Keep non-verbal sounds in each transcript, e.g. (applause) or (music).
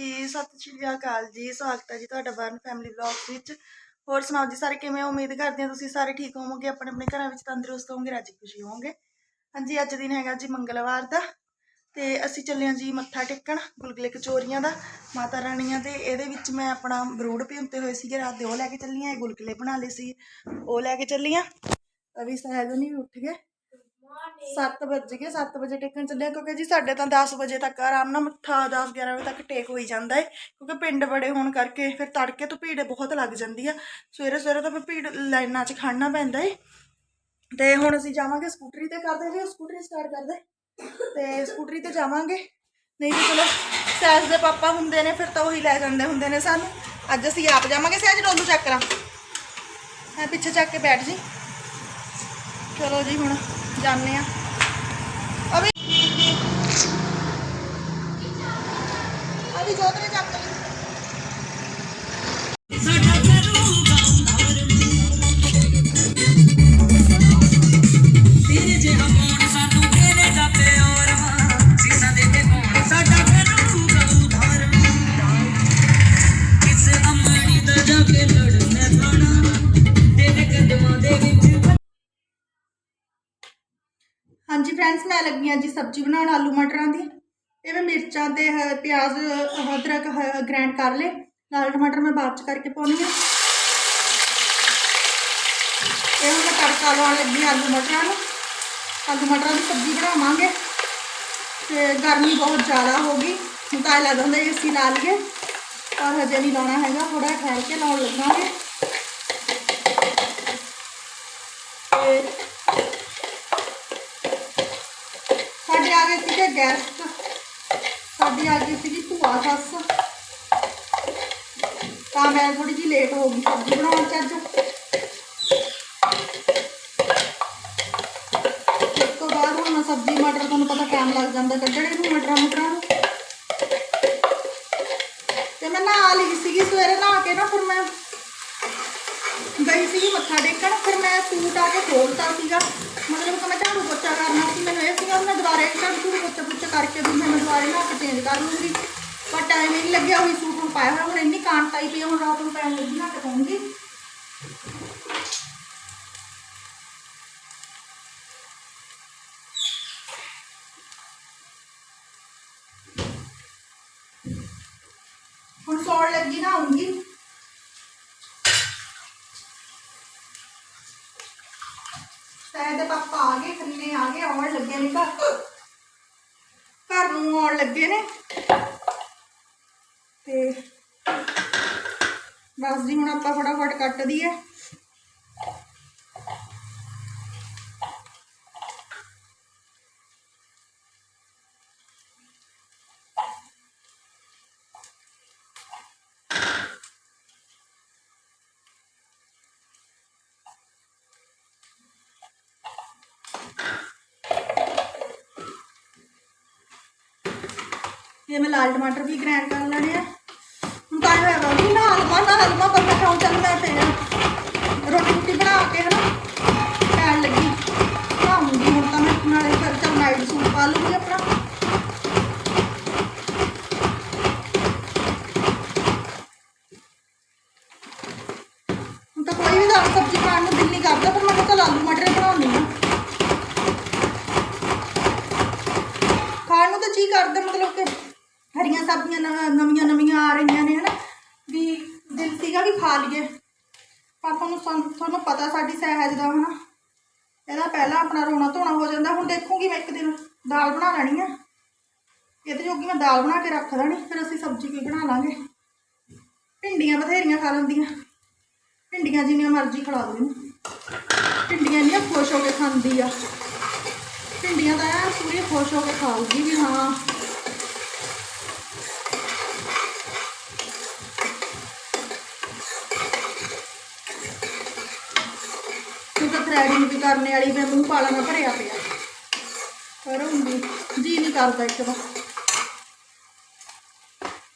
ਜੀ, ਸਤਿ ਸ਼੍ਰੀ ਅਕਾਲ ਜੀ, ਸਵਾਗਤ ਹੈ ਜੀ ਤੁਹਾਡਾ ਵਰਨ ਫੈਮਿਲੀ ਵਲੌਗਸ ਵਿੱਚ। ਹੋਰ ਸੁਣਾਓ ਜੀ ਸਾਰੇ, ਕਿਵੇਂ ਉਮੀਦ ਕਰਦੇ ਹਾਂ ਤੁਸੀਂ ਸਾਰੇ ਠੀਕ ਹੋਵੋਗੇ, ਆਪਣੇ ਆਪਣੇ ਘਰਾਂ ਵਿੱਚ ਤੰਦਰੁਸਤ ਹੋਵੋਗੇ, ਰਾਜੀ ਖੁਸ਼ੀ ਹੋਵੋਗੇ। ਹਾਂਜੀ, ਅੱਜ ਦਿਨ ਹੈਗਾ ਜੀ ਮੰਗਲਵਾਰ ਦਾ, ਤੇ ਅਸੀਂ ਚੱਲੇ ਹਾਂ ਜੀ ਮੱਥਾ ਟੇਕਣ, ਗੁਲਗੁਲੇ ਕਚੋਰੀਆਂ ਦਾ, ਮਾਤਾ ਰਾਣੀਆਂ ਦੇ। ਇਹਦੇ ਵਿੱਚ ਮੈਂ ਆਪਣਾ ਬਰੂਡ ਭਿਉਂਤੇ ਹੋਏ ਸੀਗੇ, ਰਾਤ ਦੇ ਉਹ ਲੈ ਕੇ ਚੱਲੀ ਹਾਂ, ਇਹ ਗੁਲਗੁਲੇ ਬਣਾ ਲਏ ਸੀ, ਉਹ ਲੈ ਕੇ ਚੱਲੀ ਹਾਂ। ਅਭੀ ਸਹਿਜ ਨਹੀਂ ਉੱਠ ਗਏ। 7 ਵਜੇ ਗਏ 7 ਵਜੇ ਟੇਕਣ ਚੱਲੇ ਹਾਂ, ਕਿਉਂਕਿ ਜੀ ਸਾਡੇ ਤਾਂ 10 ਵਜੇ ਤੱਕ ਆਰਾਮ ਨਾਲ ਮੱਥਾ 10 11 ਵਜੇ ਤੱਕ ਟੇਕ ਹੋਈ ਜਾਂਦਾ ਹੈ ਕਿਉਂਕਿ ਪਿੰਡ ਬੜੇ ਹੋਣ ਕਰਕੇ ਫਿਰ ਤੜਕੇ ਤੋਂ ਭੀੜ ਬਹੁਤ ਲੱਗ ਜਾਂਦੀ ਆ। ਸਵੇਰੇ ਸਵੇਰੇ ਤਾਂ ਫਿਰ ਭੀੜ ਲਾਈਨਾਂ 'ਚ ਖੜਨਾ ਪੈਂਦਾ ਹੈ ਤੇ ਹੁਣ ਅਸੀਂ ਜਾਵਾਂਗੇ ਸਕੂਟਰੀ ਤੇ ਕਰਦੇ ਜੀ, ਸਕੂਟਰੀ ਸਟਾਰਟ ਕਰਦੇ ਤੇ ਸਕੂਟਰੀ ਤੇ ਜਾਵਾਂਗੇ। ਨਹੀਂ ਤਾਂ ਚਲੋ, ਸੈਜ ਦੇ ਪਾਪਾ ਹੁੰਦੇ ਨੇ, ਫਿਰ ਤਾਂ ਉਹੀ ਲੈ ਜਾਂਦੇ ਹੁੰਦੇ ਨੇ ਸਾਨੂੰ। ਅੱਜ ਅਸੀਂ ਆਪ ਜਾਵਾਂਗੇ ਸੈਜ, ਡੋਲੂ ਚੱਕ ਮੈਂ ਪਿੱਛੇ ਚੱਕ ਕੇ ਬੈਠ ਜੀ। ਚਲੋ ਜੀ ਹੁਣ ਜਾਂਦੇ ਆ। ਅਭੀ ਅਭੀ ਜੋਤਰੇ ਚੱਕ ਲਈ ਫਰੈਂਡਸ ਮੈਂ ਲੱਗੀ ਹਾਂ ਜੀ ਸਬਜ਼ੀ ਬਣਾਉਣ ਆਲੂ ਮਟਰਾਂ ਦੀ। ਇਹ ਮੈਂ ਮਿਰਚਾਂ ਤੇ ਹ- ਪਿਆਜ਼, ਅਹ, ਅਦਰਕ ਗ੍ਰਾਈਂਡ ਕਰ ਲਏ। ਲਾਲ ਟਮਾਟਰ ਮੈਂ ਬਾਅਦ ਚ ਕਰਕੇ ਪਾਉਣੀ ਆ। ਇਹ ਹੁਣ ਮੈਂ ਤੜਕਾ ਲਾਉਣ ਲੱਗੀ ਆਲੂ ਮਟਰਾਂ ਨੂੰ। ਆਲੂ ਮਟਰਾਂ ਦੀ ਸਬਜ਼ੀ ਬਣਾਵਾਂਗੇ। ਤੇ ਗਰਮੀ ਬਹੁਤ ਜ਼ਿਆਦਾ ਹੋ ਗਈ। ਹੁਣ ਤਾਂ ਐਂ ਲੱਗਦਾ ਹੁੰਦਾ ਏਸੀ ਲਾ ਲਈਏ। ਪਰ ਹਜੇ ਨਹੀਂ ਲਾਉਣਾ ਹੈਗਾ। ਥੋੜਾ ਠਹਿਰ ਕੇ ਲਾਉਣ ਲੱਗਾਂਗੇ ਤੇ ਸਾਡੇ ਆ ਗਏ ਸੀਗੇ ਗੈਸਟ ਸਾਡੀ ਆ ਗਈ ਸੀਗੀ ਭੂਆ ਸੱਸ। ਤਾਂ ਮੈਂ ਥੋੜੀ ਜਿਹੀ ਲੇਟ ਹੋ ਗਈ ਸਬਜ਼ੀ ਬਣਾਉਣ ਚ ਅੱਜ ਇਸ ਤੋਂ ਬਾਅਦ ਹੁਣ ਮੈਂ ਸਬਜ਼ੀ, ਮਟਰ ਤੁਹਾਨੂੰ ਪਤਾ ਟਾਈਮ ਲੱਗ ਜਾਂਦਾ ਕੱਢਣੇ ਨੂੰ, ਮਟਰਾਂ ਮੁਟਰਾਂ ਨੂੰ। ਤੇ ਮੈਂ ਨਹਾ ਲਈ ਸੀਗੀ, ਸਵੇਰੇ ਨਹਾ ਕੇ ਨਾ ਫਿਰ ਮੈਂ ਗਈ ਸੀਗੀ ਮੱਥਾ ਟੇਕਣ, ਫਿਰ ਮੈਂ ਸੂਟ ਆ ਕੇ ਖੋਲਤਾ ਸੀਗਾ। ਮਤਲਬ ਕਿ ਮੈਂ ਝਾੜੂ ਪੋਚਾ ਕਰਨਾ ਸੀ ਮੈਨੂੰ ਇਹ ਸੀਗਾ ਵੀ ਮੈਂ ਦੁਬਾਰੇ ਝਾੜੂ ਝੂੜੂ ਪੋਚਾ ਪੁੱਚਾ ਕਰਕੇ ਵੀ ਮੈਂ ਦੁਬਾਰੇ ਨਾ ਕੇ ਚੇਂਜ ਕਰ ਲੂੰਗੀ ਪਰ ਟਾਈਮ ਹੀ ਨਹੀਂ ਲੱਗਿਆ ਹੋਈ ਸੂਟ ਹੁਣ ਪਾਇਆ ਹੋਇਆ ਹੁਣ ਇੰਨੀ ਕਾਂਟ ਆਈ ਪਈ ਆ, ਹੁਣ ਰਾਤ ਨੂੰ ਪੈਣ ਲੱਗੀ ਨਾ ਕੇ ਪਾਉਂਗੀ। ਹੁਣ ਸੌਣ ਲੱਗੀ ਨਾ ਆਉਂਗੀ। ਸਹਿ ਪਾਪਾ ਆ ਗਏ ਖੰਨੇ ਆ ਗਏ, ਆਉਣ ਲੱਗੇ ਨੇ ਘਰ। ਘਰ ਨੂੰ ਆਉਣ ਲੱਗੇ ਨੇ। ਤੇ ਬਸ ਜੀ, ਹੁਣ ਆਪਾਂ ਫਟਾਫਟ ਕੱਟ ਦਈਏ। ਇਹ ਮੈਂ ਲਾਲ ਟਮਾਟਰ ਵੀ ਗ੍ਰਾਈਂਡ ਕਰ ਲੈਣੇ ਆ। ਹੁਣ ਤਾਂ ਹੋਇਆ ਵਾ ਵੀ ਨਾ ਹਲਵਾ ਨਾ ਹਲਵਾ ਪਰ ਮੈਂ ਚੱਲ ਮੈਂ ਤੇ ਰੋਟੀ ਰੋਟੀ ਬਣਾ ਕੇ ਹਨਾ, ਪੈਣ ਲੱਗੀ। ਬਣਾਉਂਗੀ ਹੁਣ ਤਾਂ ਮੈਂ ਨਾਲੇ ਫਿਰ ਚੱਲ ਨਾਈਟ ਸੂਟ ਪਾ ਲੂੰਗੀ ਆਪਣਾ ਹੁਣ ਤਾਂ ਕੋਈ ਵੀ ਦਾਲ ਸਬਜ਼ੀ ਖਾਣ ਨੂੰ ਦਿਲ ਨਹੀਂ ਕਰਦਾ ਪਰ ਮੈਂ ਕਿਹਾ ਚੱਲ ਆਲੂ ਮਟਰ ਬਣਾਉਣੀ ਆ ਖਾਣ ਨੂੰ ਤਾਂ ਜੀ ਕਰਦਾ ਮਤਲਬ ਕਿ ਹਰੀਆਂ ਸਬਜ਼ੀਆਂ ਨਵ- ਨਵੀਆਂ ਨਵੀਆਂ ਆ ਰਹੀਆਂ ਨੇ ਹਨਾ ਵੀ ਦਿਲ ਸੀਗਾ ਵੀ ਖਾ ਲਈਏ ਪਰ ਤੁਹਾਨੂੰ ਸਾਨੂੰ- ਤੁਹਾਨੂੰ ਪਤਾ ਸਾਡੀ ਸਹਿਜ ਦਾ ਹਨਾ। ਇਹਦਾ ਪਹਿਲਾਂ ਆਪਣਾ ਰੋਣਾ ਧੋਣਾ ਹੋ ਜਾਂਦਾ, ਹੁਣ ਦੇਖੂਗੀ ਮੈਂ ਇੱਕ ਦਿਨ ਦਾਲ ਬਣਾ ਲੈਣੀ ਆ। ਇਹਦੇ ਜੋਗੀ ਮੈਂ ਦਾਲ ਬਣਾ ਕੇ ਰੱਖ ਦੇਣੀ ਫਿਰ ਅਸੀਂ ਸਬਜ਼ੀ ਕੋਈ ਬਣਾ ਲਾਂਗੇ। ਭਿੰਡੀਆਂ ਬਥੇਰੀਆਂ ਖਾ ਲੈਂਦੀਆਂ। ਭਿੰਡੀਆਂ ਜਿੰਨੀਆਂ ਮਰਜ਼ੀ ਖਿਲਾ ਦੋ ਇਹਨੂੰ। ਭਿੰਡੀਆਂ ਇੰਨੀਆਂ ਖੁਸ਼ ਹੋ ਕੇ ਖਾਂਦੀ ਆ। ਭਿੰਡੀਆਂ ਤਾਂ ਐਂ ਪੂਰੀ ਖੁਸ਼ ਹੋ ਕੇ ਖਾਊਗੀ ਵੀ ਹਾਂ। ਤਾਂ ਥਰੈਡਿੰਗ ਵੀ ਕਰਨੇ ਵਾਲੀ ਮੈਂ ਮੂੰਹ ਪਾਲਾ ਨਾ ਭਰਿਆ ਪਿਆ। ਪਰ ਹੁੰਦੀ ਜੀ ਨਹੀਂ ਕਰਦਾ ਇੱਕ ਤਾਂ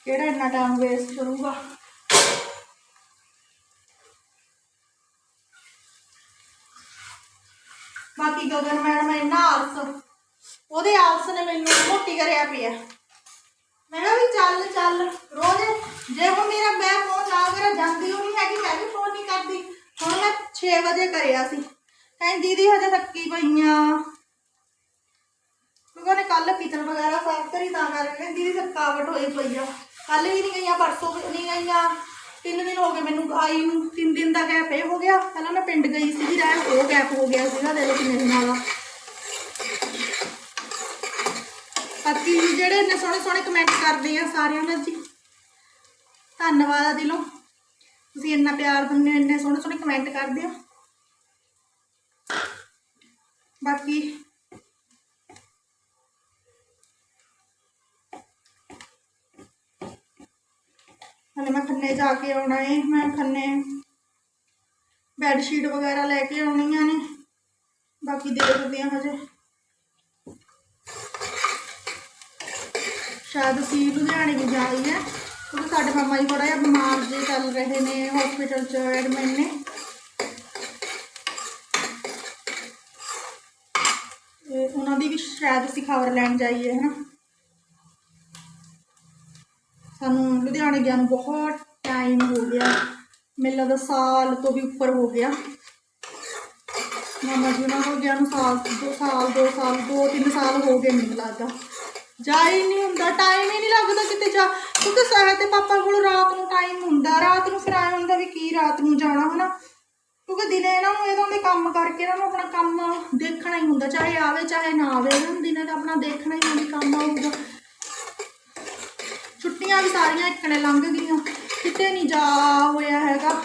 ਕਿਹੜਾ ਇੰਨਾ ਟਾਈਮ ਵੇਸਟ ਕਰੂਗਾ? ਬਾਕੀ ਗਗਨ ਮੈਡਮ ਇੰਨਾ ਆਲਸ, ਉਹਦੇ ਆਲਸ ਨੇ ਮੈਨੂੰ ਮੋਟੀ ਕਰਿਆ ਪਿਆ। ਮੈਂ ਕਿਹਾ ਵੀ ਚੱਲ ਚੱਲ, ਰੋਜ਼ ਜੇ ਕਰਿਆ ਸੀ। ਕਹਿੰਦੀ ਦੀਦੀ ਹਜੇ ਥੱਕੀ ਪਈਆਂ। ਕਿਉਂਕਿ ਉਹਨੇ ਕੱਲ ਕਿਚਨ ਵਗੈਰਾ ਸਾਫ਼ ਕਰੀ ਤਾਂ ਕਰਕੇ ਦੀਦੀ ਥਕਾਵਟ ਹੋਈ ਪਈ ਆ। ਕੱਲ ਵੀ ਨਹੀਂ ਗਈਆਂ, ਪਰਸੋਂ ਵੀ ਨਹੀਂ ਗਈਆਂ। ਤਿੰਨ ਦਿਨ ਹੋ ਗਏ ਮੈਨੂੰ ਆਈ ਨੂੰ, ਤਿੰਨ ਦਿਨ ਦਾ ਗੈਪ ਇਹ ਹੋ ਗਿਆ। ਪਹਿਲਾਂ ਮੈਂ ਪਿੰਡ ਗਈ ਸੀ ਰਹਿਣ, ਉਹ ਗੈਪ ਹੋ ਗਿਆ ਸੀਗਾ ਦੇ ਲੋ ਕਿੰਨੇ ਦਿਨਾਂ ਦਾ ਬਾਕੀ ਜਿਹੜੇ ਇੰਨੇ ਸੋਹਣੇ ਸੋਹਣੇ ਕਮੈਂਟ ਕਰਦੇ ਆ ਸਾਰਿਆਂ ਦਾ ਜੀ, ਧੰਨਵਾਦ ਆ ਦਿਲੋਂ। ਤੁਸੀਂ ਇੰਨਾ ਪਿਆਰ ਦਿੰਦੇ ਹੋ, ਇੰਨੇ ਸੋਹਣੇ ਸੋਹਣੇ ਕਮੈਂਟ ਕਰਦੇ ਹੋ। ਬਾਕੀ ਹਲੇ ਮੈਂ ਖੰਨੇ ਜਾ ਕੇ ਆਉਣਾ ਏ, ਮੈਂ ਖੰਨੇ ਬੈੱਡ ਸ਼ੀਟ ਵਗੈਰਾ ਲੈ ਕੇ ਆਉਣੀਆਂ ਨੇ, ਬਾਕੀ ਦੇਖਦੇ ਹਾਂ ਹਜੇ। ਸ਼ਾਇਦ ਅਸੀਂ ਲੁਧਿਆਣੇ ਵੀ ਜਾਈ ਹੈ। ਕਿਉਂਕਿ ਸਾਡੇ ਮਾਮਾ ਜੀ ਥੋੜਾ ਜਿਹਾ ਬਿਮਾਰ ਜੇ ਚੱਲ ਰਹੇ ਨੇ ਹਸਪੀਟਲ ਚ ਐਡਮਿਟ ਨੇ। ਉਹਨਾਂ ਦੀ ਵੀ ਸ਼ਾਇਦ ਅਸੀਂ ਖਬਰ ਲੈਣ ਜਾਈਏ, ਹਨਾ। ਸਾਨੂੰ ਲੁਧਿਆਣੇ ਗਿਆ ਨੂੰ ਬਹੁਤ ਟਾਈਮ ਹੋ ਗਿਆ। ਮੈਨੂੰ ਲੱਗਦਾ ਸਾਲ ਤੋਂ ਵੀ ਉੱਪਰ ਹੋ ਗਿਆ। ਮਾਮਾ ਜੀ ਉਹਨਾਂ ਨੂੰ ਗਿਆ ਨੂੰ ਸਾਲ, ਦੋ ਸਾਲ ਦੋ ਸਾਲ, ਦੋ ਤਿੰਨ ਸਾਲ ਹੋ ਗਏ ਮੈਨੂੰ ਲੱਗਦਾ। ਜਾ ਹੀ ਨਹੀਂ ਹੁੰਦਾ ਟਾਈਮ ਹੀ ਨਹੀਂ ਲੱਗਦਾ ਕਿਤੇ ਜਾ। ਕਿਉਂਕਿ ਸਾਹਿਲ ਤੇ ਪਾਪਾ ਕੋਲ ਰਾਤ ਨੂੰ ਟਾਈਮ ਹੁੰਦਾ, ਰਾਤ ਨੂੰ ਫਿਰ ਆਏ ਹੁੰਦਾ ਵੀ ਕੀ ਰਾਤ ਨੂੰ ਜਾਣਾ ਹਨਾ। ਕਿਉਂਕਿ ਦਿਨੇ ਇਹਨਾਂ ਨੂੰ ਇਹਨਾਂ ਦੇ ਕੰਮ ਕਰਕੇ ਇਹਨਾਂ ਨੂੰ ਆਪਣਾ ਕੰਮ ਦੇਖਣਾ ਹੀ ਹੁੰਦਾ, ਚਾਹੇ ਆਵੇ, ਚਾਹੇ ਨਾ ਆਵੇ। ਇਹਨਾਂ ਨੂੰ ਦਿਨੇ ਤਾਂ ਆਪਣਾ ਦੇਖਣਾ ਹੀ ਹੁੰਦਾ ਕੰਮ ਆਊਗਾ। ਛੁੱਟੀਆਂ ਵੀ ਸਾਰੀਆਂ ਇੱਕਣੇ ਲੰਘ ਗਈਆਂ ਕਿਤੇ ਨਹੀਂ ਜਾ ਹੋਇਆ ਹੈਗਾ।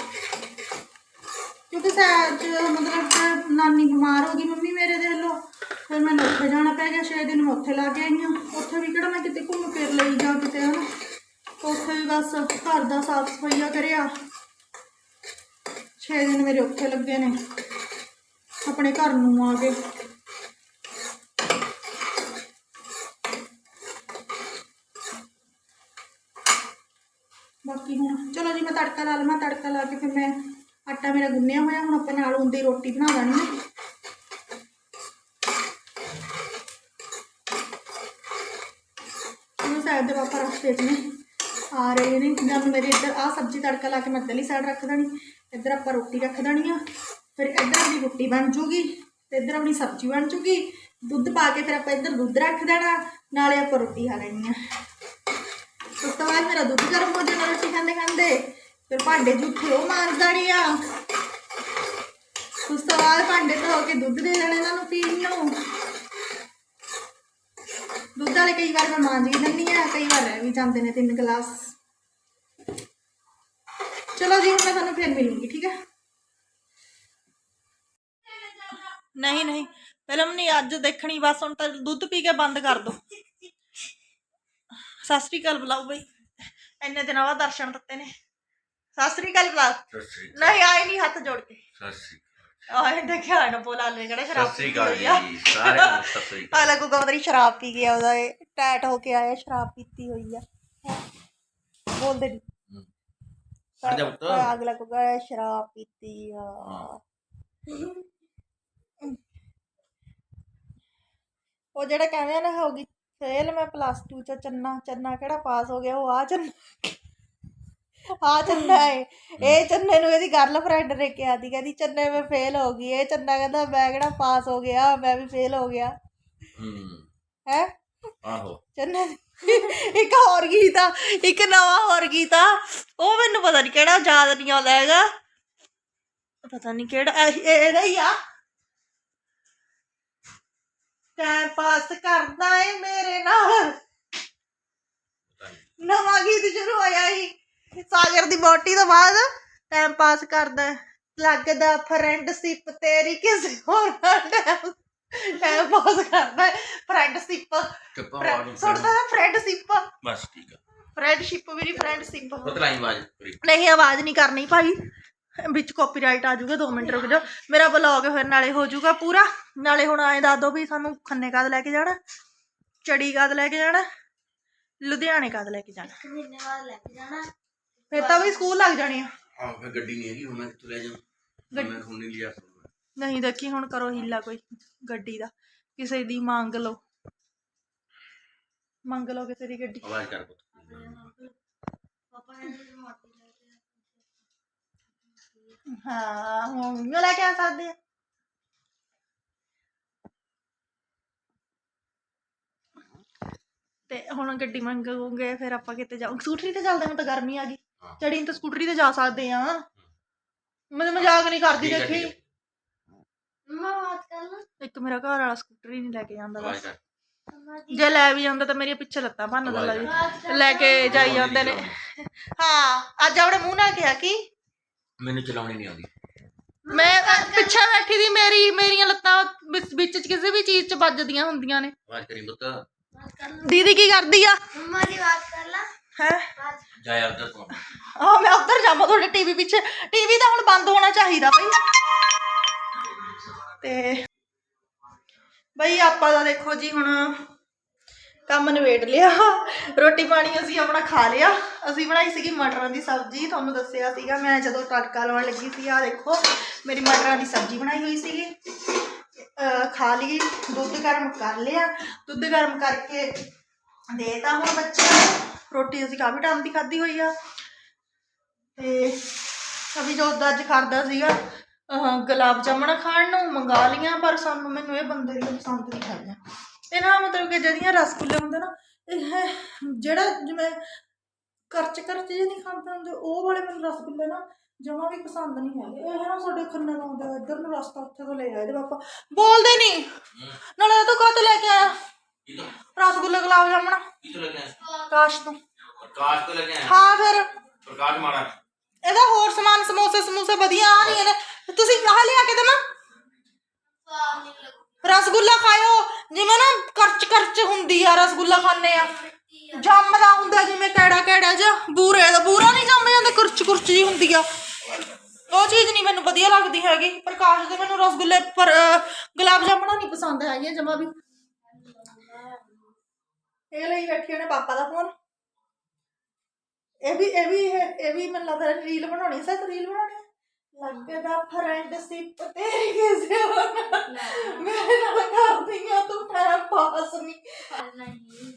ਕਿਉਂਕਿ ਸੈਜ ਮਤਲਬ ਨਾਨੀ ਬਿਮਾਰ ਹੋ ਗਈ, ਮੰਮੀ ਮੇਰੇ ਦੇ ਲੋ ਫਿਰ ਮੈਨੂੰ ਉੱਥੇ ਜਾਣਾ ਪੈ ਗਿਆ, ਛੇ ਦਿਨ ਮੈਂ ਉੱਥੇ ਲਾ ਕੇ ਆਈ ਹਾਂ। ਉੱਥੇ ਵੀ ਕਿਹੜਾ ਮੈਂ ਕਿਤੇ ਘੁੰਮ ਫਿਰ ਲਈ ਜਾਂ ਕਿਤੇ, ਹਨਾ? ਉੱਥੇ ਵੀ ਬਸ ਘਰ ਦਾ ਸਾਫ਼ ਸਫਾਈਆ ਕਰਿਆ। ਛੇ ਦਿਨ ਮੇਰੇ ਉੱਥੇ ਲੱਗੇ ਨੇ, ਆਪਣੇ ਘਰ ਨੂੰ ਆ ਕੇ ਬਾਕੀ ਹੁਣ, ਚਲੋ ਜੀ, ਮੈਂ ਤੜਕਾ ਲਾ ਲਵਾਂ ਤੜਕਾ ਲਾ ਕੇ ਫਿਰ ਮੈਂ ਆਟਾ ਮੇਰਾ ਗੁੰਨਿਆ ਹੋਇਆ, ਹੁਣ ਆਪਾਂ ਨਾਲ ਹੁੰਦੀ ਰੋਟੀ ਬਣਾ ਲੈਣੀ ਹੈ ਉਹ ਸਾਈਡ ਦੇ ਪਾਪਾ ਰਸਤੇ 'ਚ ਆ ਰਹੇ ਨੇ ਜਦ ਮੇਰੀ ਇੱਧਰ ਆ ਸਬਜ਼ੀ ਤੜਕਾ ਲਾ ਕੇ ਮੈਂ ਇੱਧਰਲੀ ਸਾਈਡ ਰੱਖ ਦੇਣੀ, ਇੱਧਰ ਆਪਾਂ ਰੋਟੀ ਰੱਖ ਦੇਣੀ ਆ, ਫਿਰ ਇੱਧਰ ਦੀ ਰੋਟੀ ਬਣ ਜੂਗੀ, ਤੇ ਇੱਧਰ ਆਪਣੀ ਸਬਜ਼ੀ ਬਣ ਜੂਗੀ, ਦੁੱਧ ਪਾ ਕੇ ਫਿਰ ਆਪਾਂ ਇੱਧਰ ਦੁੱਧ ਰੱਖ ਦੇਣਾ, ਨਾਲੇ ਆਪਾਂ ਰੋਟੀ ਖਾ ਲੈਣੀ ਆ। ਉਸ ਤੋਂ ਬਾਅਦ ਮੇਰਾ ਦੁੱਧ ਗਰਮ ਹੋ ਜਾਣਾ ਰੋਟੀ ਖਾਂਦੇ ਖਾਂਦੇ, ਫਿਰ ਭਾਂਡੇ ਜੂਠੇ ਉਹ ਮਾਰ ਦੇਣੇ ਆ। ਉਸ ਤੋਂ ਬਾਅਦ ਭਾਂਡੇ ਧੋ ਕੇ ਦੁੱਧ ਦੇ ਦੇਣਾ ਇਹਨਾਂ ਨੂੰ ਪੀਣ ਨੂੰ। ਦੁੱਧ ਵਾਲੇ ਕਈ ਵਾਰ ਮੈਂ ਮਾਂਜ ਵੀ ਦਿੰਦੀ ਆ ਕਈ ਵਾਰ ਰਹਿ ਵੀ ਜਾਂਦੇ ਨੇ ਤਿੰਨ ਗਲਾਸ। ਚਲੋ ਜੀ ਹੁਣ ਮੈਂ ਤੁਹਾਨੂੰ ਫਿਰ ਮਿਲੂੰਗੀ ਠੀਕ ਹੈ? ਨਹੀਂ ਨਹੀਂ ਫਿਲਮ ਨਹੀਂ ਅੱਜ ਦੇਖਣੀ ਬਸ ਹੁਣ ਤਾਂ ਦੁੱਧ ਪੀ ਕੇ ਬੰਦ ਕਰ ਦੋ। ਸਤਿ ਸ੍ਰੀ ਅਕਾਲ ਬੁਲਾਓ ਬਈ। ਇੰਨੇ ਦਿਨਾਂ ਬਾਅਦ ਦਰਸ਼ਨ ਦਿੱਤੇ ਨੇ। ਸਤਿ ਸ੍ਰੀ ਅਕਾਲ ਬੁਲਾਓ ਸਤਿ ਸ੍ਰੀ ਨਹੀਂ ਆਏ ਨਹੀਂ ਹੱਥ ਜੋੜ ਕੇ। ਸਤਿ ਸ੍ਰੀ ਆਏ ਦੇਖਿਆ ਨਾ ਬੋਲਾ ਲੈ ਕਿਹੜਾ ਸ਼ਰਾਬ ਸਤਿ ਸ੍ਰੀ ਹੋਈ ਆ ਜੀ ਸਾਰਿਆਂ ਨੂੰ ਸਤਿ ਸ੍ਰੀ ਅਕਾਲ। ਆਲਾ ਕੋ ਗਵਦਰੀ ਸ਼ਰਾਬ ਪੀ ਗਿਆ ਉਹਦਾ ਇਹ ਟੈਟ ਹੋ ਕੇ ਆਇਆ ਸ਼ਰਾਬ ਪੀਤੀ ਹੋਈ ਆ। ਬੋਲਦੇ ਜਾ ਪੁੱਤ। ਅਗਲਾ ਕੋ ਗਾ ਸ਼ਰਾਬ ਪੀਤੀ ਆ। ਹਾਂ। ਉਹ ਜਿਹੜਾ ਕਹਿੰਦੇ ਨਾ ਹੋ ਗਈ ਫੇਲ ਮੈਂ ਪਲੱਸ 2 ਚ ਚੰਨਾ ਚੰਨਾ ਕਿਹੜਾ ਪਾਸ ਹੋ ਗਿਆ ਉਹ ਆ ਚੰਨਾ। ਆ ਚੰਨਾ ਹੈ। ਇਹ ਚੰਨੇ ਨੂੰ ਇਹਦੀ ਗਰਲਫ੍ਰੈਂਡ ਨੇ ਕਿਹਾ ਸੀ ਕਹਿੰਦੀ ਚੰਨੇ ਮੈਂ ਫੇਲ ਹੋ ਗਈ ਇਹ ਚੰਨਾ ਕਹਿੰਦਾ ਮੈਂ ਕਿਹੜਾ ਪਾਸ ਹੋ ਗਿਆ ਮੈਂ ਵੀ ਫੇਲ ਹੋ ਗਿਆ। ਹੂੰ। ਹੈ? ਆਹੋ। ਚੰਨੇ (laughs) ਇੱਕ ਹੋਰ ਗੀਤ ਆ ਇੱਕ ਨਵਾਂ ਹੋਰ ਗੀਤ ਆ ਉਹ ਮੈਨੂੰ ਪਤਾ ਨਹੀਂ ਕਿਹੜਾ ਯਾਦ ਨਹੀਂ ਆਉਂਦਾ ਹੈਗਾ। ਪਤਾ ਨਹੀਂ ਕਿਹੜਾ ਇਹ- ਇਹ- ਇਹਦਾ ਹੀ ਆ। ਟਾਈਮ ਪਾਸ ਕਰਦਾ ਏ ਮੇਰੇ ਨਾਲ। ਨਵਾਂ ਗੀਤ ਸ਼ੁਰੂ ਹੋਇਆ ਹੀ ਸਾਗਰ ਦੀ ਬੋਟੀ ਤੋਂ ਬਾਅਦ ਟਾਈਮ ਪਾਸ ਕਰਦਾ। ਲੱਗਦਾ ਫਰੈਂਡਸ਼ਿਪ ਤੇਰੀ ਕਿਸੇ ਹੋਰ ਨਾਲ ਟਾਈਮ ਪਾਸ ਕਰਦਾ ਫਰੈਂਡਸ਼ਿਪ ਆਵਾਜ਼ ਉੱਠ ਸੁਣਦਾ ਹੈ ਫਰੈਂਡਸ਼ਿਪ ਬਸ ਠੀਕ ਆ। ਫਰੈਂਡਸ਼ਿਪ ਵੀ ਨਹੀਂ ਫਰੈਂਡਸ਼ਿਪ ਬਦਲਾਈ ਆਵਾਜ਼ ਨਹੀਂ ਆਵਾਜ਼ ਨਹੀਂ ਕਰਨੀ ਭਾਈ। ਵਿੱਚ ਕਾਪੀਰਾਈਟ ਆ ਜਾਊਗਾ 2 ਮਿੰਟ ਰੁਕ ਜਾਓ। ਮੇਰਾ ਬਲੌਗ ਫਿਰ ਨਾਲੇ ਹੋ ਜਾਊਗਾ ਪੂਰਾ। ਨਾਲੇ ਹੁਣ ਐਂ ਦੱਸ ਦੋ ਵੀ ਸਾਨੂੰ ਖੰਨੇ ਕਦ ਲੈ ਕੇ ਜਾਣਾ? ਚੜੀ ਕਦ ਲੈ ਕੇ ਜਾਣਾ? ਲੁਧਿਆਣੇ ਕਦ ਲੈ ਕੇ ਜਾਣਾ? ਮਹੀਨੇ ਬਾਅਦ ਲੈ ਕੇ ਜਾਣਾ। ਫਿਰ ਤਾਂ ਵੀ ਸਕੂਲ ਲੱਗ ਜਾਣੀ ਆ। ਆਹ ਫਿਰ ਗੱਡੀ ਨਹੀਂ ਹੈਗੀ ਹੁਣ ਮੈਂ ਕਿੱਥੋਂ ਲੈ ਜਾਵਾਂ? ਮੈਂ ਹੁਣ ਨਹੀਂ ਲਿਆ ਸਕਦਾ। ਨਹੀਂ ਦੇਖੀ ਹੁਣ ਕਰੋ ਹੀਲਾ ਕੋਈ ਗੱਡੀ ਦਾ। ਕਿਸੇ ਦੀ ਮੰਗ ਲਓ। ਮੰਗ ਲਓ ਕਿਸੇ ਦੀ ਗੱਡੀ। ਆਵਾਜ਼ ਕਰ ਪੁੱਤ। ਨੇ ਹਾਂ ਹੁਣ ਮੈਂ ਲੈ ਕੇ ਆ ਸਕਦੇ ਆ? ਤੇ ਹੁਣ ਗੱਡੀ ਮੰਗੂਗੇ ਫਿਰ ਆਪਾਂ ਕਿਤੇ ਜਾਓ ਸਕੂਟਰੀ ਤੇ ਚੱਲਦੇ ਹਾਂ ਤਾਂ ਗਰਮੀ ਆ ਗਈ। ਹਾਂ। ਚੜੀਂ ਤਾਂ ਸਕੂਟਰੀ ਤੇ ਜਾ ਸਕਦੇ ਆ। ਮੈਂ ਮਜ਼ਾਕ ਨਹੀਂ ਕਰਦੀ ਦੇਖੀ। ਇੱਕ ਮੇਰਾ ਘਰ ਵਾਲਾ ਸਕੂਟਰੀ ਨਹੀਂ ਲੈ ਕੇ ਜਾਂਦਾ ਬਸ। ਜੇ ਲੈ ਵੀ ਜਾਂਦਾ ਤਾਂ ਮੇਰੇ ਪਿੱਛੇ ਲੱਤਾਂ ਭੰਨ ਦਿੰਦਾ ਜੀ। ਲੈ ਕੇ ਜਾਈ ਜਾਂਦੇ ਨੇ। ਹਾਂ ਅੱਜ ਆਪਣੇ ਮੂੰਹ ਨਾਲ ਕਿਹਾ ਕਿ? ਮੈਨੂੰ ਚਲਾਉਣੀ ਨਹੀਂ ਆਉਂਦੀ। ਮੈਂ ਪਿੱਛੇ ਬੈਠੀ ਦੀ ਮੇਰੀ ਮੇਰੀਆਂ ਲੱਤਾਂ ਵਿੱਚ ਕਿਸੇ ਵੀ ਚੀਜ਼ 'ਚ ਵੱਜਦੀਆਂ ਹੁੰਦੀਆਂ ਨੇ। ਦੀਦੀ ਕੀ ਕਰਦੀ ਆ? ਮੰਮਾ ਦੀ ਬਾਤ ਕਰ ਲੈ। ਹੈ? ਜਾਇਆ ਉਧਰ ਤੋਂ। ਆ ਮੈਂ ਉੱਧਰ ਜਾਵਾਂ, ਤੁਹਾਡੇ ਟੀਵੀ ਪਿੱਛੇ। ਟੀਵੀ ਤਾਂ ਹੁਣ ਬੰਦ ਹੋਣਾ ਚਾਹੀਦਾ ਬਈ। ਤੇ ਬਈ ਆਪਾਂ ਦਾ ਦੇਖੋ ਜੀ ਹੁਣ ਕੰਮ ਨਿਬੇੜ ਲਿਆ। ਰੋਟੀ ਪਾਣੀ ਅਸੀਂ ਆਪਣਾ ਖਾ ਲਿਆ। ਅਸੀਂ ਬਣਾਈ ਸੀਗੀ ਮਟਰਾਂ ਦੀ ਸਬਜ਼ੀ, ਤੁਹਾਨੂੰ ਦੱਸਿਆ ਸੀਗਾ ਮੈਂ ਜਦੋਂ ਤੜਕਾ ਲਾਉਣ ਲੱਗੀ ਸੀ। ਆ ਦੇਖੋ, ਮੇਰੀ ਮਟਰਾਂ ਦੀ ਸਬਜ਼ੀ ਬਣਾਈ ਹੋਈ ਸੀਗੀ। ਅਹ, ਖਾ ਲਈ, ਦੁੱਧ ਗਰਮ ਕਰ ਲਿਆ। ਦੁੱਧ ਗਰਮ ਕਰਕੇ ਦੇਤਾ ਹੁਣ ਬੱਚਿਆਂ ਨੂੰ। ਰੋਟੀ ਅਸੀਂ ਕਾਫੀ ਟਾਈਮ ਦੀ ਖਾਧੀ ਹੋਈ ਆ। ਤੇ ਅਭੀ ਜੋ ਅੱਜ ਕਰਦਾ ਸੀਗਾ ਗੁਲਾਬ ਜਾਮਣਾ ਖਾਣ ਨੂੰ ਮੰਗਾ ਲੀਆਂ ਪਰ ਸਾਨੂੰ ਮੈਨੂੰ ਇਹ ਬੰਦੇ ਦੀ ਪਸੰਦ ਨਹੀਂ ਹੈਗਾ ਇਹ ਨਾ ਮਤਲਬ ਕਿ ਜਿਹੜੀਆਂ ਰਸਗੁੱਲੇ ਹੁੰਦੇ ਨਾ ਇਹ ਜਿਹੜਾ ਜਿਵੇਂ ਕਰਚ ਕਰਚ ਜਿਹੇ ਨਹੀਂ ਖਾਂਦੇ ਹੁੰਦੇ ਉਹ ਵਾਲੇ ਮੈਨੂੰ ਰਸਗੁੱਲੇ ਨਾ ਜਮਾ ਵੀ ਪਸੰਦ ਨਹੀਂ ਹੈਗੇ। ਇਹ ਨਾ ਸਾਡੇ ਖੰਨੇ ਨੂੰ ਆਉਂਦਾ ਇੱਧਰ ਨੂੰ ਰਸਤਾ ਉੱਥੇ ਤੋਂ ਲੈ ਆਏ ਇਹਦੇ ਪਾਪਾ ਬੋਲਦੇ ਨਹੀਂ। ਨਾਲੇ ਇਹ ਤੋਂ ਕਾਹਤੇ ਲੈ ਕੇ ਆਇਆ? ਤੋਂ ਰਸਗੁੱਲੇ ਗੁਲਾਬ ਜਾਮਣਾ। ਕੀ ਤੋਂ ਲੱਗਿਆ ਕਾਸ਼ ਤੋਂ। ਪ੍ਰਕਾਸ਼ ਤੋਂ ਲੱਗਿਆ ਹਾਂ ਫਿਰ। ਪ੍ਰਕਾਸ਼ ਮਾਰਾ ਇਹਦਾ ਹੋਰ ਸਮਾਨ ਸਮੋਸੇ ਸਮੂਸੇ ਵਧੀਆ ਆ ਨਹੀਂ ਇਹਨੇ ਤੁਸੀਂ ਆਹ ਲਿਆ ਕੇ ਦੇਣਾ? ਰਸਗੁੱਲਾ ਖਾਇਓ। ਜਿਵੇਂ ਨਾ ਕਰਚ ਕਰਚ ਹੁੰਦੀ ਆ ਰਸਗੁੱਲਾ ਖਾਣੇ ਆ। ਜੰਮਦਾ ਹੁੰਦਾ ਜਿਵੇਂ ਕਿਹੜਾ ਕਿਹੜਾ ਜਿਹਾ ਬੂਰੇ ਦਾ। ਬੂਰਾ ਨਹੀਂ ਜੰਮ ਜਾਂਦਾ ਕੁਰਚ ਕੁਰਚ ਜੀ ਹੁੰਦੀ ਆ। ਉਹ ਚੀਜ਼ ਨਹੀਂ ਮੈਨੂੰ ਵਧੀਆ ਲੱਗਦੀ ਹੈਗੀ। ਪ੍ਰਕਾਸ਼ ਦੇ ਮੈਨੂੰ ਰਸਗੁੱਲੇ ਪਰ ਗੁਲਾਬ ਜਾਮਣਾ ਨਹੀਂ ਪਸੰਦ ਹੈਗੀਆਂ ਜਮਾ ਵੀ। ਇਹ ਲਈ ਬੈਠੀ ਨੇ ਪਾਪਾ ਦਾ ਫੋਨ। ਇਹ ਵੀ ਇਹ ਵੀ ਇਹ ਵੀ ਮੈਨੂੰ ਲੱਗਦਾ ਰੀਲ ਬਣਾਉਣੀ ਸੱਚ ਰੀਲ ਬਣਾਉਣੀ ਲੱਗਦਾ ਫਰੈਂਡ ਸਿਪ ਤੇਰੀ ਕਿਸੇ ਹੋਰ ਮੈਂ ਨਾ ਕਰਦੀ ਆ ਤੂੰ ਟਾਈਮ ਪਾਸ ਨਹੀਂ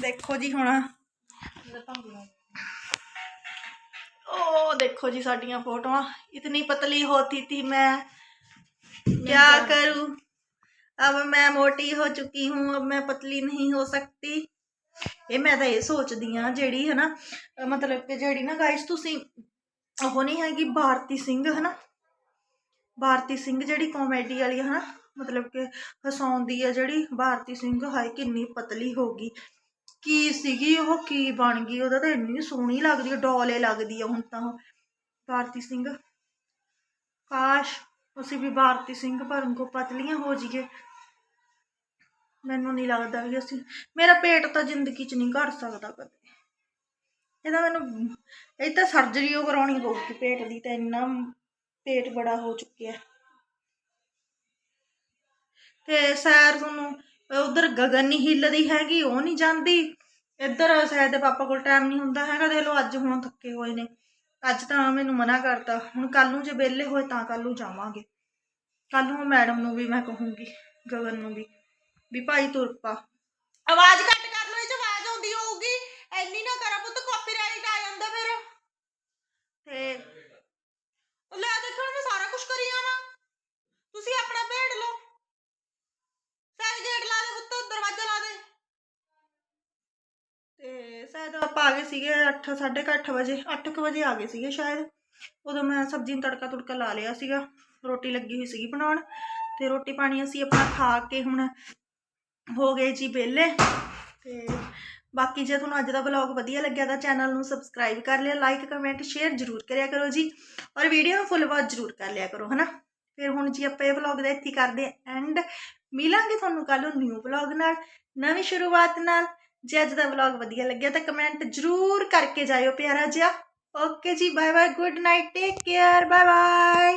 ਦੇਖੋ ਜੀ ਹੁਣ। ਉਹ ਦੇਖੋ ਜੀ ਸਾਡੀਆਂ ਫੋਟੋਆਂ। ਇਤਨੀ ਪਤਲੀ ਹੋਤੀ ਥੀ ਮੈਂ। ਕੀ ਕਰੂ? अब मैं मोटी हो चुकी हूं अब मैं पतली नहीं हो सकती ਇਹ ਮੈਂ ਤਾਂ ਇਹ ਸੋਚਦੀ ਆ ਜਿਹੜੀ ਹਨਾ ਅਹ ਮਤਲਬ ਕਿ ਜਿਹੜੀ ਨਾ ਗਾਇਸ ਤੁਸੀਂ ਉਹ ਨਹੀਂ ਹੈਗੀ ਭਾਰਤੀ ਸਿੰਘ ਹਨਾ ਭਾਰਤੀ ਸਿੰਘ ਜਿਹੜੀ ਕਾਮੇਡੀ ਵਾਲੀ ਹਨਾ ਮਤਲਬ ਕਿ ਹਸਾਉਂਦੀ ਆ ਜਿਹੜੀ ਭਾਰਤੀ ਸਿੰਘ ਹਾਏ ਕਿੰਨੀ ਪਤਲੀ ਹੋ ਗਈ ਕੀ ਸੀਗੀ ਉਹ ਕੀ ਬਣ ਗਈ ਉਹਦਾ ਤਾਂ ਇੰਨੀ ਸੋਹਣੀ ਲੱਗਦੀ ਆ ਡੋਲੇ ਲੱਗਦੀ ਆ ਹੁਣ ਤਾਂ ਉਹ ਭਾਰਤੀ ਸਿੰਘ ਕਾਸ਼ ਅਸੀਂ ਵੀ ਭਾਰਤੀ ਸਿੰਘ ਭਰਨ ਕੋ ਪਤਲੀਆਂ ਹੋ ਜਾਈਏ ਮੈਨੂੰ ਨਹੀਂ ਲੱਗਦਾ ਵੀ ਅਸੀਂ, ਮੇਰਾ ਪੇਟ ਤਾਂ ਜ਼ਿੰਦਗੀ 'ਚ ਨਹੀਂ ਘਟ ਸਕਦਾ ਕਦੇ। ਇਹਦਾ ਮੈਨੂੰ, ਇਹ ਤਾਂ ਸਰਜਰੀ ਉਹ ਕਰਾਉਣੀ ਪਊਗੀ, ਪੇਟ ਦੀ ਤਾਂ ਇੰਨਾ ਪੇਟ ਬੜਾ ਹੋ ਚੁੱਕਿਆ। ਤੇ ਸੈਰ ਤੁਹਾਨੂੰ, ਉਧਰ ਗਗਨ ਨਹੀਂ ਹਿੱਲਦੀ ਹੈਗੀ, ਉਹ ਨਹੀਂ ਜਾਂਦੀ। ਇੱਧਰ ਸੈਰ ਦੇ ਪਾਪਾ ਕੋਲ ਟਾਈਮ ਨਹੀਂ ਹੁੰਦਾ ਹੈਗਾ, ਦੇਖ ਲਓ ਅੱਜ ਹੁਣ ਥੱਕੇ ਹੋਏ ਨੇ। ਅੱਜ ਤਾਂ ਮੈਨੂੰ ਮਨਾ ਕਰਤਾ, ਹੁਣ ਕੱਲ ਨੂੰ ਜੇ ਵਿਹਲੇ ਹੋਏ ਤਾਂ ਕੱਲ ਨੂੰ ਜਾਵਾਂਗੇ। ਕੱਲ ਨੂੰ ਮੈਡਮ ਨੂੰ ਵੀ ਮੈਂ ਕਹੂੰਗੀ, ਗਗਨ ਨੂੰ ਵੀ। ਵੀ ਭਾਈ ਤੁਰ ਪਾ। ਆਵਾਜ਼ ਘੱਟ ਕਰ ਲਓ ਇਹ ਚ ਆਵਾਜ਼ ਆਉਂਦੀ ਹੋਊਗੀ। ਐਨੀ ਨਾ ਕਰਾ ਪੁੱਤ ਕਾਪੀਰਾਈਟ ਆ ਜਾਂਦਾ ਫਿਰ। ਤੇ ਲੈ ਦੇਖੋ ਮੈਂ ਸਾਰਾ ਕੁਝ ਕਰੀ ਜਾਵਾਂ ਤੁਸੀਂ ਆਪਣਾ ਭੇੜ ਲਓ। ਸਾਰੇ ਗੇਟ ਲਾ ਦੇ ਪੁੱਤ ਦਰਵਾਜ਼ਾ ਲਾ ਦੇ। ਤੇ ਸ਼ਾਇਦ ਆਪਾਂ ਆ ਗਏ ਸੀਗੇ 8 8:30 ਵਜੇ 8 ਵਜੇ ਆ ਗਏ ਸੀਗੇ ਸ਼ਾਇਦ। ਉਦੋਂ ਮੈਂ ਸਬਜ਼ੀ ਨੂੰ ਤੜਕਾ ਤੁੜਕਾ ਲਾ ਲਿਆ ਸੀਗਾ। ਰੋਟੀ ਲੱਗੀ ਹੋਈ ਸੀਗੀ ਬਣਾਉਣ। ਤੇ ਰੋਟੀ ਪਾਣੀ ਅਸੀਂ ਆਪਣਾ ਖਾ ਕੇ ਹੁਣ ਹੋ ਗਏ ਜੀ ਵਿਹਲੇ। ਤੇ ਬਾਕੀ ਜੇ ਤੁਹਾਨੂੰ ਅੱਜ ਦਾ ਵਲੌਗ ਵਧੀਆ ਲੱਗਿਆ ਤਾਂ ਚੈਨਲ ਨੂੰ ਸਬਸਕ੍ਰਾਈਬ ਕਰ ਲਿਆ ਲਾਈਕ ਕਮੈਂਟ ਸ਼ੇਅਰ ਜ਼ਰੂਰ ਕਰਿਆ ਕਰੋ ਜੀ। ਔਰ ਵੀਡੀਓ ਨੂੰ ਫੁੱਲ ਵਾਚ ਜ਼ਰੂਰ ਕਰ ਲਿਆ ਕਰੋ, ਹਨਾ? ਫਿਰ ਹੁਣ ਜੀ ਆਪਾਂ ਇਹ ਵਲੌਗ ਦਾ ਇੱਥੇ ਹੀ ਕਰਦੇ ਐਂਡ ਮਿਲਾਂਗੇ ਤੁਹਾਨੂੰ ਕੱਲ ਨੂੰ ਨਿਊ ਵਲੌਗ ਨਾਲ, ਨਵੀਂ ਸ਼ੁਰੂਆਤ ਨਾਲ। ਜੇ ਅੱਜ ਦਾ ਵਲੌਗ ਵਧੀਆ ਲੱਗਿਆ ਤਾਂ ਕਮੈਂਟ ਜ਼ਰੂਰ ਕਰਕੇ ਜਾਇਓ ਪਿਆਰਾ ਜਿਹਾ। ਓਕੇ ਜੀ bye bye good night take care bye bye